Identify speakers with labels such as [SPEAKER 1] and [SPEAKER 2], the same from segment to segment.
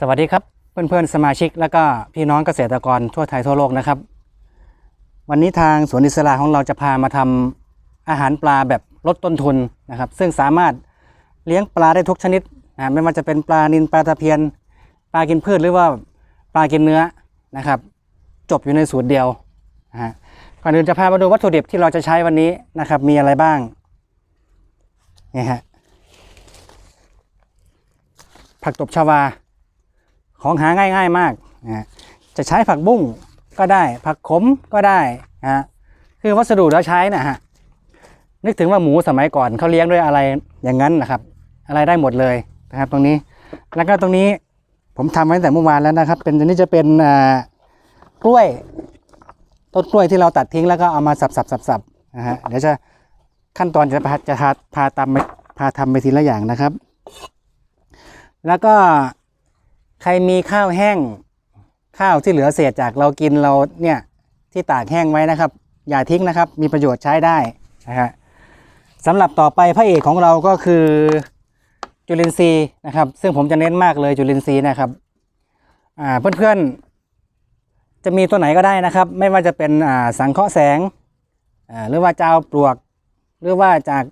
[SPEAKER 1] สวัสดีครับเพื่อนๆสมาชิก และก็พี่น้องเกษตรกรทั่วไทยทั่วโลกนะครับ วันนี้ทางสวนอิสระของเราจะพามาทำอาหารปลาแบบลดต้นทุนนะครับ ซึ่งสามารถเลี้ยงปลาได้ทุกชนิดนะไม่ว่าจะเป็นปลานิลปลาตะเพียน ปลากินพืชหรือว่าปลากินเนื้อนะครับ จบอยู่ในสูตรเดียวนะฮะก่อนอื่นจะพามาดูวัตถุดิบที่เราจะใช้วันนี้นะครับ มีอะไรบ้างนี่ฮะผักตบชวา ของหาง่าย ๆ มากนะจะใช้ผักบุ้งก็ได้ ผักขมก็ได้นะคือวัสดุเราใช้นะฮะนึกถึงว่าหมูสมัยก่อนเขาเลี้ยงด้วยอะไรอย่างนั้นนะครับ อะไรได้หมดเลยนะครับ ตรงนี้แล้วก็ตรงนี้ผมทำไว้ตั้งแต่เมื่อวานแล้วนะครับ เป็นอันนี้จะเป็นกล้วยต้นกล้วยที่เราตัดทิ้งแล้วก็เอามาสับสับสับสับนะฮะเดี๋ยวจะขั้นตอนจะพาจะพาพาตามไปพาทำไปทีละอย่างนะครับ แล้วก็ ใครมีข้าวแห้ง ข้าวที่เหลือเศษจากเรากินเราเนี่ยที่ตากแห้งไว้นะครับ อย่าทิ้งนะครับ มีประโยชน์ใช้ได้นะฮะสำหรับต่อไปพระเอกของเราก็คือจุลินทรีย์นะครับ ซึ่งผมจะเน้นมากเลยจุลินทรีย์นะครับอ่าเพื่อนๆ จะมีตัวไหนก็ได้นะครับ ไม่ว่าจะเป็นอ่าสังเคราะห์แสงอ่าหรือว่าเจ้าปลวก หรือว่าจาก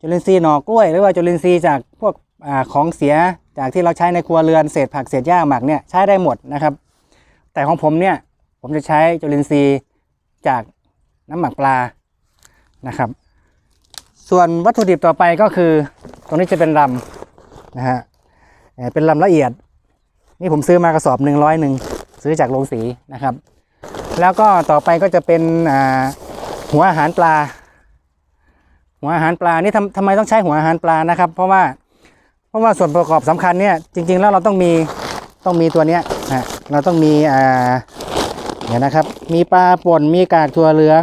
[SPEAKER 1] จุลินทรีย์หนอกล้วย หรือว่าจุลินทรีย์จากพวกอาของเสีย จากที่เราใช้ในครัวเรือนเศษผักเศษหญ้าหมักเนี่ยใช้ได้หมดนะครับ แต่ของผมเนี่ยผมจะใช้จุลินทรีย์จากน้ำหมักปลานะครับ ส่วนวัตถุดิบต่อไปก็คือ ตรงนี้จะเป็นลำนะฮะเป็นลำละเอียด นี่ผมซื้อมากระสอบหนึ่งร้อยหนึ่งซื้อจากโรงสีนะครับ แล้วก็ต่อไปก็จะเป็นหัวอาหารปลา หัวอาหารปลานี่ทำทำไมต้องใช้หัวอาหารปลานะครับ เพราะว่า ราะว่าส่วนประกอบสำคัญเนี่ยจริง ๆ แล้วเราต้องมีต้องมีตัวเนี้ยนะเราต้องมีอ่าเนี่ยนะครับ มีปลาป่นมีกากถั่วเหลือง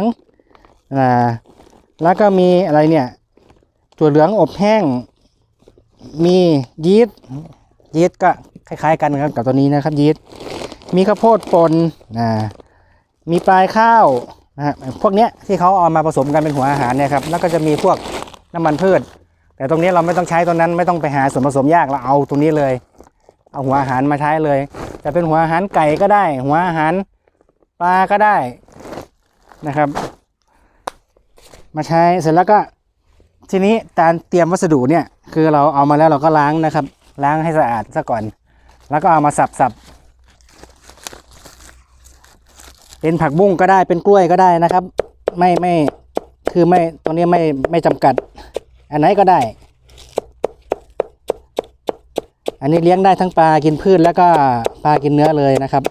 [SPEAKER 1] อ่าแล้วก็มีอะไรเนี่ยถั่วเหลืองอบแห้ง มียีสต์ยีสต์ก็คล้าย ๆ กันครับกับตัวนี้นะครับยีสต์มีข้าวโพดป่นอ่ามีปลายข้าวนะฮะพวกเนี้ยที่เขาเอามาผสมกันเป็นหัวอาหารเนี่ยครับแล้วก็จะมีพวกน้ำมันพืช แต่ตรงนี้เราไม่ต้องใช้ตัวนั้นไม่ต้องไปหาส่วนผสมยากเราเอาตรงนี้เลย เอาหัวอาหารมาใช้เลย จะเป็นหัวอาหารไก่ก็ได้ หัวอาหารปลาก็ได้นะครับ มาใช้เสร็จแล้วก็ ทีนี้การเตรียมวัสดุเนี่ย คือเราเอามาแล้วเราก็ล้างนะครับ ล้างให้สะอาดซะก่อน แล้วก็เอามาสับสับเป็นผักบุ้งก็ได้เป็นกล้วยก็ได้นะครับ ไม่ไม่คือไม่ตรงนี้ไม่ไม่จำกัด อันไหนก็ได้ อันนี้เลี้ยงได้ทั้งปลากินพืชแล้วก็ปลากินเนื้อเลยนะครับ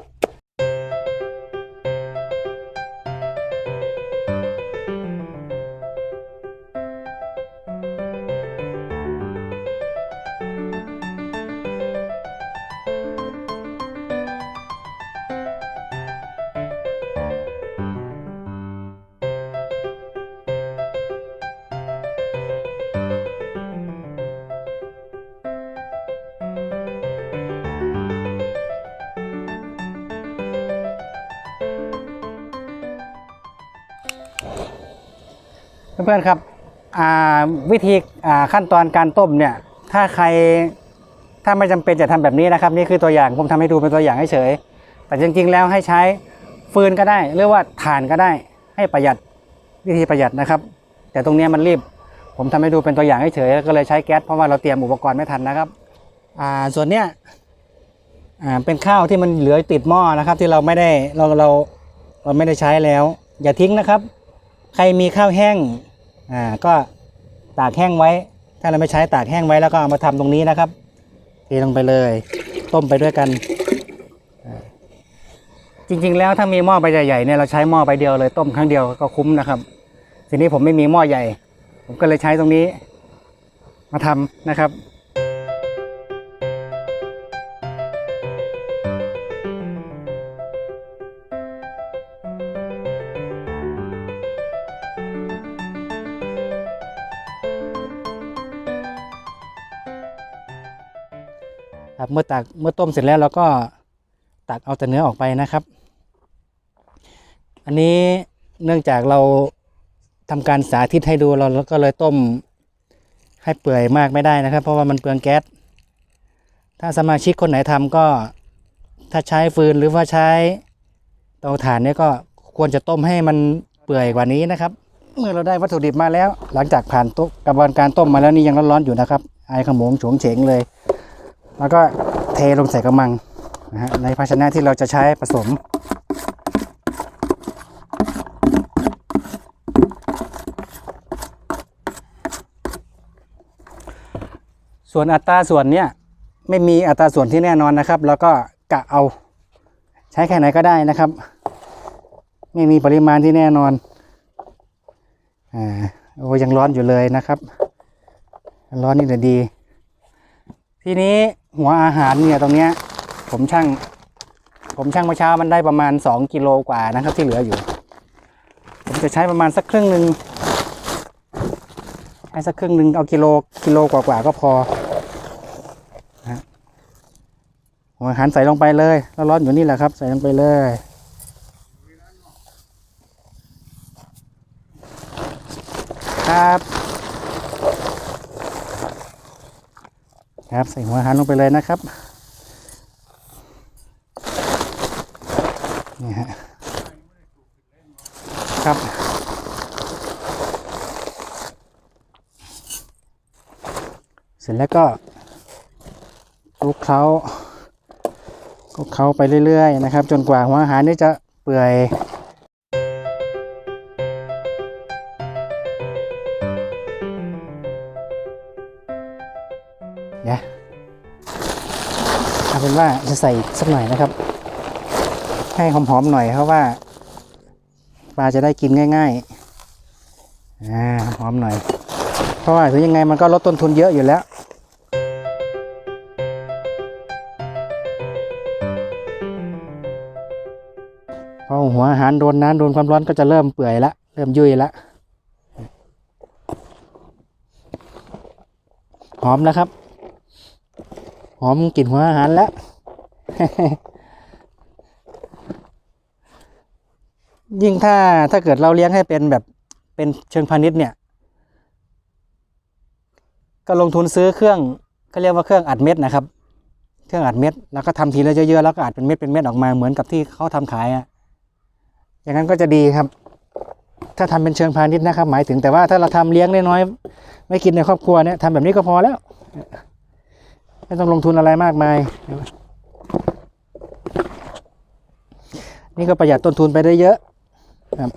[SPEAKER 1] เพื่อนๆครับวิธีขั้นตอนการต้มเนี่ยถ้าใครถ้าไม่จำเป็นจะทำแบบนี้นะครับ นี่คือตัวอย่างผมทำให้ดูเป็นตัวอย่างเฉยๆแต่จริงๆแล้วให้ใช้ฟืนก็ได้หรือว่าถ่านก็ได้ให้ประหยัดวิธีประหยัดนะครับ แต่ตรงนี้มันรีบ ผมทำให้ดูเป็นตัวอย่างเฉยๆก็เลยใช้แก๊สเพราะว่าเราเตรียมอุปกรณ์ไม่ทันนะครับส่วนเนี้ยเป็นข้าวที่มันเหลือติดหม้อนะครับ ที่เราไม่ได้เราเราเราไม่ได้ใช้แล้ว อย่าทิ้งนะครับ ใครมีข้าวแห้งอ่าก็ตากแห้งไว้ ถ้าเราไม่ใช้ตากแห้งไว้แล้วก็เอามาทำตรงนี้นะครับเทลงไปเลย ต้มไปด้วยกันจริง ๆ แล้วถ้ามีหม้อใบใหญ่ๆเนี่ยเราใช้หม้อใบเดียวเลยต้มครั้งเดียวก็คุ้มนะครับ ทีนี้ผมไม่มีหม้อใหญ่ ผมก็เลยใช้ตรงนี้ มาทำนะครับ มื่อตักเมื่อต้มเสร็จแล้วเราก็ตักเอาแต่เนื้อออกไปนะครับ อันนี้เนื่องจากเราทำการสาธิตให้ดูเราก็เลยต้มให้เปื่อยมากไม่ได้นะครับ เพราะว่ามันเปลืองแก๊ส ถ้าสมาชิกคนไหนทำก็ถ้าใช้ฟืนหรือว่าใช้เตาถ่านเนี่ยก็ควรจะต้มให้มันเปื่อยกว่านี้นะครับ เมื่อเราได้วัตถุดิบมาแล้ว หลังจากผ่านกระบวนการต้มมาแล้วนี่ยังร้อนๆอยู่นะครับไอขมงโฉงเฉงเลย แล้วก็เทลงใส่กระมังนะฮะในภาชนะที่เราจะใช้ผสม ส่วนอัตราส่วนเนี่ยไม่มีอัตราส่วนที่แน่นอนนะครับ แล้วก็กะเอาใช้แค่ไหนก็ได้นะครับ ไม่มีปริมาณที่แน่นอนอ่าโอ้ยังร้อนอยู่เลยนะครับ ร้อนนี่แต่ดี ทีนี้ หัวอาหารเนี่ยตรงเนี้ยผมช่าง ผมช่างเมื่อเช้ามันได้ประมาณ 2กิโลกว่านะครับ ที่เหลืออยู่ ผมจะใช้ประมาณสักครึ่งหนึ่งให้สักครึ่งหนึ่งเอากิโลกิโลกว่าๆก็พอนะหัวอาหารใส่ลงไปเลยแล้วร้อนอยู่นี่แหละครับ ใส่ลงไปเลย ครับ ครับใส่หัวหารลงไปเลยนะครับนี่ฮะครับเสร็จแล้วก็คลุกเคล้าคลุกเคล้าไปเรื่อยๆนะครับ จนกว่าหัวอาหารนี่จะเปื่อย เดี๋ยวเอาเป็นว่าจะใส่สักหน่อยนะครับ ให้หอมๆหน่อยเพราะว่าปลาจะได้กินง่ายๆอ่าหอมหน่อย เพราะว่าถึงยังไงมันก็ลดต้นทุนเยอะอยู่แล้วพอหัวอาหารโดนน้ำโดนความร้อนก็จะเริ่มเปื่อยละเริ่มยุ่ยละหอมนะครับ หอมกลิ่นหัวอาหารแล้ว ยิ่งถ้าถ้าเกิดเราเลี้ยงให้เป็นแบบเป็นเชิงพาณิชย์เนี่ย ก็ลงทุนซื้อเครื่องเขาเรียกว่าเครื่องอัดเม็ดนะครับ เครื่องอัดเม็ดแล้วก็ทำทีละเยอะๆแล้วก็อัดเป็นเม็ดเป็นเม็ดออกมาเหมือนกับที่เขาทำขายอะอย่างนั้นก็จะดีครับ ถ้าทำเป็นเชิงพาณิชย์นะครับ หมายถึงแต่ว่าถ้าเราทำเลี้ยงน้อยๆไม่กินในครอบครัวเนี่ยทำแบบนี้ก็พอแล้ว ไม่ต้องลงทุนอะไรมากมาย นี่ก็ประหยัดต้นทุนไปได้เยอะครับ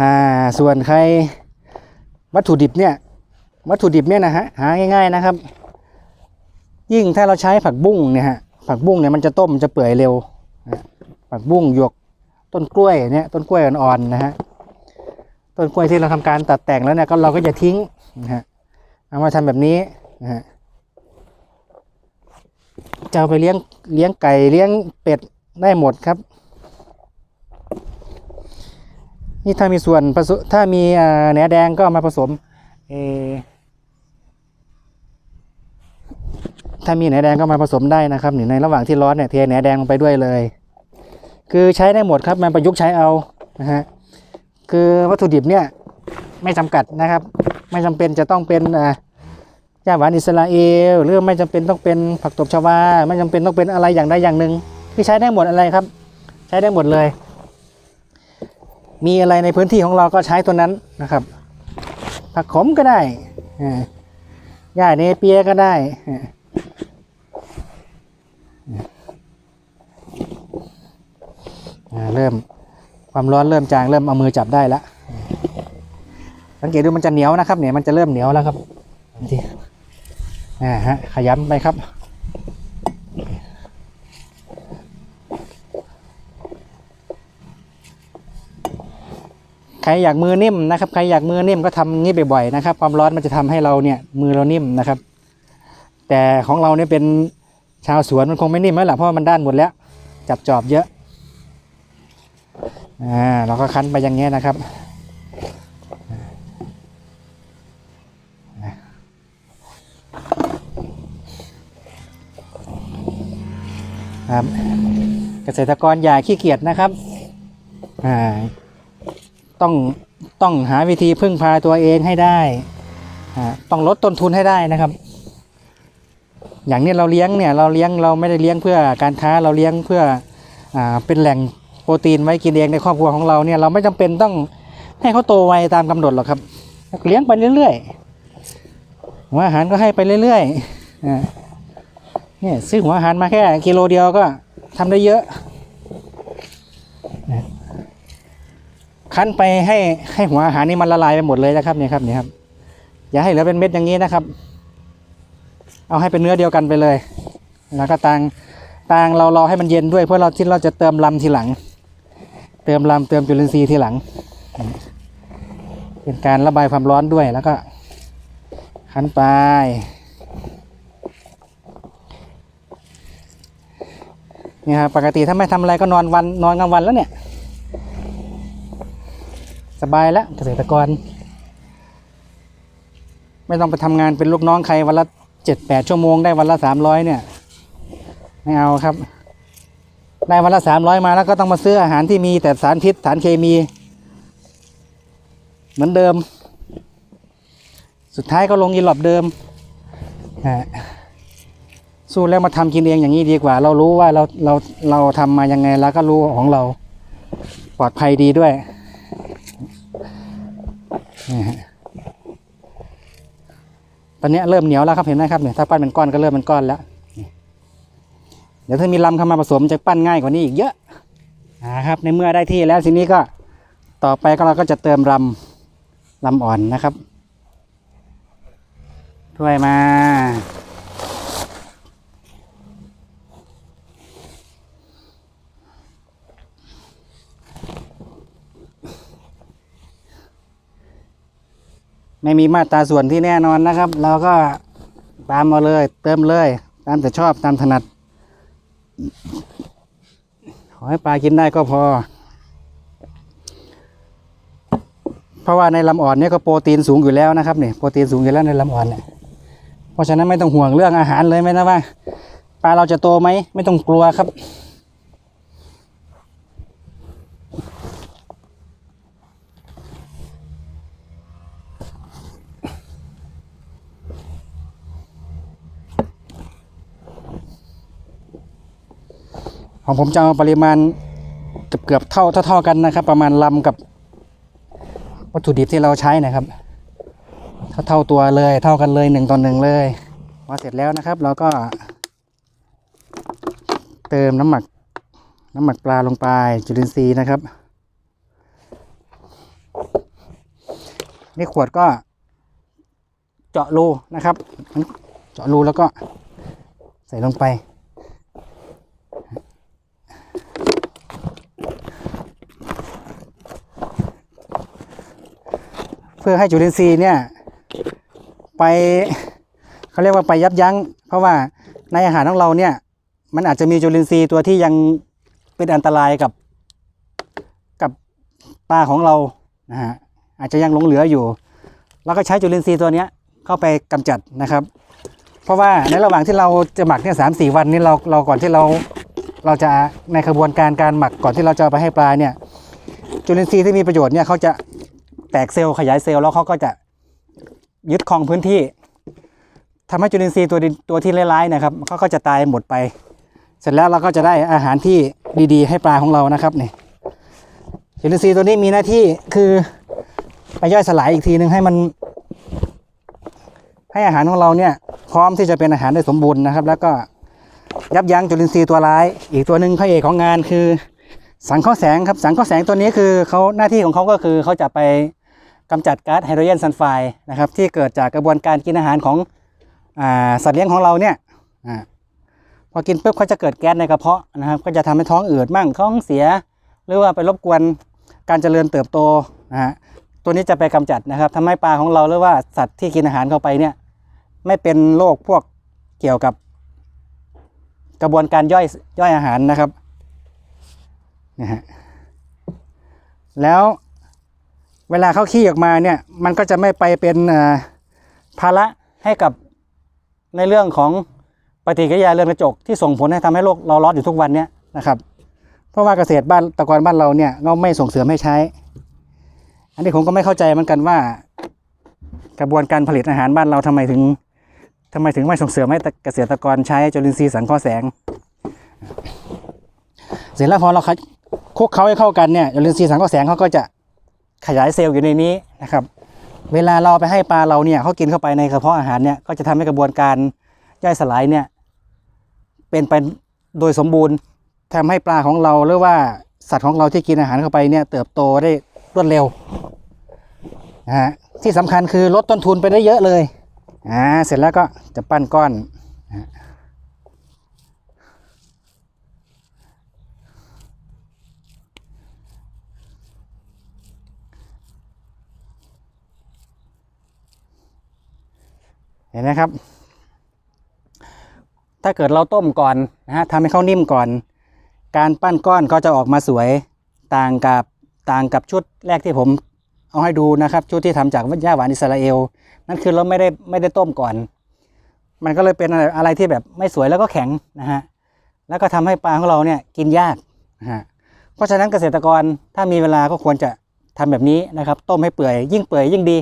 [SPEAKER 1] อ่าส่วนใครวัตถุดิบเนี่ย วัตถุดิบเนี่ยนะฮะหาง่าย ๆนะครับ ยิ่งถ้าเราใช้ผักบุ้งเนี่ยฮะผักบุ้งเนี่ยมันจะต้มจะเปื่อยเร็ว ผักบุ้งหยวกต้นกล้วยเนี่ยต้นกล้วยอ่อนๆนะฮะต้นกล้วยที่เราทำการตัดแต่งแล้วเนี่ยก็เราก็จะทิ้งนะฮะเอามาทำแบบนี้นะฮะจะไปเลี้ยงเลี้ยงไก่เลี้ยงเป็ดได้หมดครับ นี่ถ้ามีส่วนผสมถ้ามีแหนแดงก็ามาผสมเอถ้ามีแหนแดงก็มาผสมได้นะครับนี่ในระหว่างที่ร้อนเนี่ยเทแหนแดงลงไปด้วยเลย คือใช้ได้หมดครับมันประยุกต์ใช้เอานะฮะคือวัตถุดิบเนี่ยไม่จำกัดนะครับ ไม่จำเป็นจะต้องเป็นอ่าย่าหวานอิสราเอลหรือไม่จำเป็นต้องเป็นผักตบชวา ไม่จำเป็นต้องเป็นอะไรอย่างใดอย่างหนึ่งคือใช้ได้หมดอะไรครับ ใช้ได้หมดเลย มีอะไรในพื้นที่ของเราก็ใช้ตัวนั้นนะครับ ผักขมก็ได้หญ้าเนเปียก็ได้อ่า อ่า เริ่มความร้อนเริ่มจางเริ่มเอามือจับได้แล้วสังเกตดูมันจะเหนียวนะครับเนี่ยมันจะเริ่มเหนียวแล้วครับทีอ่าฮะขยำไปครับ ใครอยากมือนิ่มนะครับ ใครอยากมือนิ่มก็ทำงี้บ่อยๆนะครับ ความร้อนมันจะทำให้เราเนี่ยมือเรานิ่มนะครับ แต่ของเราเนี่ยเป็นชาวสวนมันคงไม่นิ่มแล้วล่ะเพราะว่ามันด้านหมดแล้ว จับจอบเยอะ อ่าเราก็คั้นไปอย่างเงี้ยนะครับครับเกษตรกรอย่าขี้เกียจนะครับอ่าต้องต้องหาวิธีพึ่งพาตัวเองให้ได้อ่าต้องลดต้นทุนให้ได้นะครับ อย่างนี้เราเลี้ยงเนี่ยเราเลี้ยงเราไม่ได้เลี้ยงเพื่อการค้าเราเลี้ยงเพื่ออ่าเป็นแหล่ง โปรตีนไว้กินเองในครอบครัวของเราเนี่ยเราไม่จำเป็นต้องให้เขาโตไวตามกำหนดหรอกครับ เลี้ยงไปเรื่อยๆหัวอาหารก็ให้ไปเรื่อยๆเนี่ยซื้อหัวอาหารมาแค่กิโลเดียวก็ทำได้เยอะนะคั้นไปให้ให้หัวอาหารนี่มันละลายไปหมดเลยนะครับเนี่ยครับเนี่ยครับ อย่าให้เหลือเป็นเม็ดอย่างนี้นะครับ เอาให้เป็นเนื้อเดียวกันไปเลย แล้วก็ตางตางเรารอให้มันเย็นด้วยเพื่อเราที่เราจะเติมลำทีหลัง เติมลำเติมจุลินทรีย์ทีหลัง เป็นการระบายความร้อนด้วยแล้วก็คั้นไปเนี่ครับปกติถ้าไม่ทำอะไรก็นอนวันนอนกลางวันแล้วเนี่ย สบายแล้วเกษตรกร ไม่ต้องไปทำงานเป็นลูกน้องใครวันละเจ็ดแปดชั่วโมงได้วันละสามร้อยเนี่ย ไม่เอาครับ ได้วันละสามร้อยมาแล้วก็ต้องมาซื้ออาหารที่มีแต่สารพิษสารเคมี เหมือนเดิม สุดท้ายก็ลงยีหลอบเดิมฮะสู้แล้วมาทำกินเองอย่างนี้ดีกว่า เรารู้ว่าเราเราเราทำมายังไงแล้วก็รู้ของเราปลอดภัยดีด้วยนี่ฮะตอนนี้เริ่มเหนียวแล้วครับเห็นไหมครับเนี่ยถ้าปั้นเป็นก้อนก็เริ่มเป็นก้อนแล้ว ดี๋ยวถ้ามีลำเข้ามาผสมจะปั้นง่ายกว่านี้อีกเยอะนะครับ ในเมื่อได้ที่แล้วทีนี้ก็ต่อไปก็เราก็จะเติมลำลำอ่อนนะครับถ้วยมาไม่มีมาตราส่วนที่แน่นอนนะครับ เราก็ตามมาเลย เติมเลย ตามแต่ชอบตามถนัด ขอให้ปลากินได้ก็พอ เพราะว่าในลำอ่อนเนี่ยก็โปรตีนสูงอยู่แล้วนะครับเนี่ยโปรตีนสูงอยู่แล้วในลำอ่อนเนี่ยเพราะฉะนั้นไม่ต้องห่วงเรื่องอาหารเลยไหมนะว่าปลาเราจะโตไหมไม่ต้องกลัวครับ ของผมจะเอาปริมาณเกือบเกือบเท่าเท่ากันนะครับ ประมาณลำกับวัตถุดิบที่เราใช้นะครับ เท่าเท่าตัวเลยเท่ากันเลยหนึ่งต่อหนึ่งเลยพอเสร็จแล้วนะครับ เราก็ เติมน้ำหมัก น้ำหมักปลาลงไปจุลินทรีย์นะครับนี่ขวดก็เจาะรูนะครับ เจาะรูแล้วก็ใส่ลงไป เพื่อให้จุลินทรีย์เนี่ยไปเขาเรียกว่าไปยับยั้ง เพราะว่าในอาหารของเราเนี่ย มันอาจจะมีจุลินทรีย์ตัวที่ยังเป็นอันตรายกับกับปลาของเรานะฮะอาจจะยังหลงเหลืออยู่เราก็ใช้จุลินทรีย์ตัวเนี้ยเข้าไปกำจัดนะครับ เพราะว่าในระหว่างที่เราจะหมักเนี่ยสามสี่วันนี้เราเราก่อนที่เราเราจะในกระบวนการการหมักก่อนที่เราจะไปให้ปลาเนี่ยจุลินทรีย์ที่มีประโยชน์เนี่ยเขาจะ แตกเซลล์ขยายเซลล์แล้วเขาก็จะยึดครองพื้นที่ทำให้จุลินทรีย์ตัวตัวที่ร้ายๆนะครับเขาก็จะตายหมดไป เสร็จแล้วเราก็จะได้อาหารที่ดีๆ ให้ปลาของเรานะครับนี่จุลินทรีย์ตัวนี้มีหน้าที่คือไปย่อยสลายอีกทีนึงให้มัน ให้อาหารของเราเนี่ยพร้อมที่จะเป็นอาหารได้สมบูรณ์นะครับ แล้วก็ยับยั้งจุลินทรีย์ตัวร้าย อีกตัวหนึ่งพระเอกของงานคือ สังเคราะห์แสงครับ สังเคราะห์แสงตัวนี้คือเขาหน้าที่ของเขาก็คือเขาจะไป กำจัดก๊าซไฮโดรเจนซัลไฟด์นะครับที่เกิดจากกระบวนการกินอาหารของอสัตว์เลี้ยงของเราเนี่ยอพอกินปุ๊บเขาจะเกิดแก๊สในกระเพาะนะครับ ก็จะทำให้ท้องอืดมั่งท้องเสีย หรือว่าไปรบกวนการเจริญเติบโตนะฮะตัวนี้จะไปกำจัดนะครับทำให้ปลาของเราหรือว่าสัตว์ที่กินอาหารเข้าไปเนี่ยไม่เป็นโรคพวกเกี่ยวกับกระบวนการย่อยย่อยอาหารนะครับนะฮะแล้ว เวลาเขาขี้ออกมาเนี่ย มันก็จะไม่ไปเป็นภาระให้กับในเรื่องของปฏิกิริยาเรือนกระจกที่ส่งผลให้ทำให้โลกเราร้อนอยู่ทุกวันเนี้ยนะครับ เพราะว่าเกษตรบ้านตะกอนบ้านเราเนี่ยเราไม่ส่งเสริมให้ใช้ อันนี้ผมก็ไม่เข้าใจเหมือนกันว่า กระบวนการผลิตอาหารบ้านเราทำไมถึงทำไมถึงไม่ส่งเสริมให้เกษตรกรใช้จุลินทรีย์สังเคราะห์แสง เสร็จแล้วพอเราคลุกเขาให้เข้ากันเนี่ยจุลินทรีย์สังเคราะห์แสงเขาก็จะ ขยายเซลล์อยู่ในนี้นะครับ เวลาเราไปให้ปลาเราเนี่ยเขากินเข้าไปในกระเพาะอาหารเนี่ยก็จะทำให้กระบวนการย่อยสลายเนี่ยเป็นไปโดยสมบูรณ์ทำให้ปลาของเราหรือว่าสัตว์ของเราที่กินอาหารเข้าไปเนี่ยเติบโตได้รวดเร็วนะฮะที่สำคัญคือลดต้นทุนไปได้เยอะเลยอ่าเสร็จแล้วก็จะปั้นก้อนนะฮะ เห็นไหมครับ ถ้าเกิดเราต้มก่อนนะฮะทำให้เขานิ่มก่อน การปั้นก้อนก็จะออกมาสวยต่างกับต่างกับชุดแรกที่ผมเอาให้ดูนะครับชุดที่ทำจากวัหญ้าหวานอิสราเอลนั่นคือเราไม่ได้ไม่ได้ต้มก่อน มันก็เลยเป็นอะไรอะไรที่แบบไม่สวยแล้วก็แข็งนะฮะแล้วก็ทำให้ปลาของเราเนี่ยกินยากนะฮะเพราะฉะนั้นเกษตรกรถ้ามีเวลาก็ควรจะทำแบบนี้นะครับ ต้มให้เปื่อยยิ่งเปื่อยยิ่งดี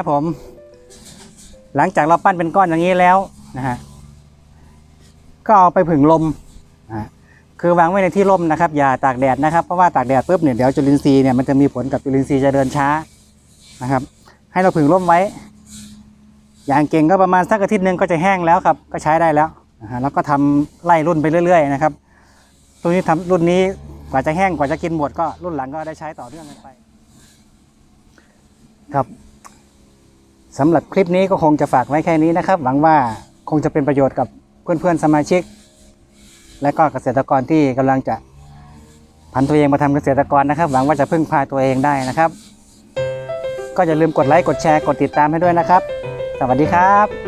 [SPEAKER 1] ครับผม หลังจากเราปั้นเป็นก้อนอย่างนี้แล้วนะฮะก็เอาไปผึ่งลมนะฮะคือวางไว้ในที่ร่มนะครับ อย่าตากแดดนะครับเพราะว่าตากแดดปุ๊บเนี่ยเดี๋ยวจุลินทรีย์เนี่ยมันจะมีผลกับจุลินทรีย์จะเดินช้านะครับ ให้เราผึ่งร่มไว้ อย่างเก่งก็ประมาณสักอาทิตย์หนึ่งก็จะแห้งแล้วครับ ก็ใช้ได้แล้วนะฮะแล้วก็ทำไล่รุ่นไปเรื่อย ๆ นะครับตัวนี้ทำรุ่นนี้กว่าจะแห้งกว่าจะกินหมดก็รุ่นหลังก็ได้ใช้ต่อเนื่องกันไป ครับ สำหรับคลิปนี้ก็คงจะฝากไว้แค่นี้นะครับ หวังว่าคงจะเป็นประโยชน์กับเพื่อนๆสมาชิก และก็เกษตรกรที่กำลังจะพันตัวเองมาทำเกษตรกรนะครับ หวังว่าจะพึ่งพาตัวเองได้นะครับ ก็อย่าลืมกดไลค์กดแชร์กดติดตามให้ด้วยนะครับ สวัสดีครับ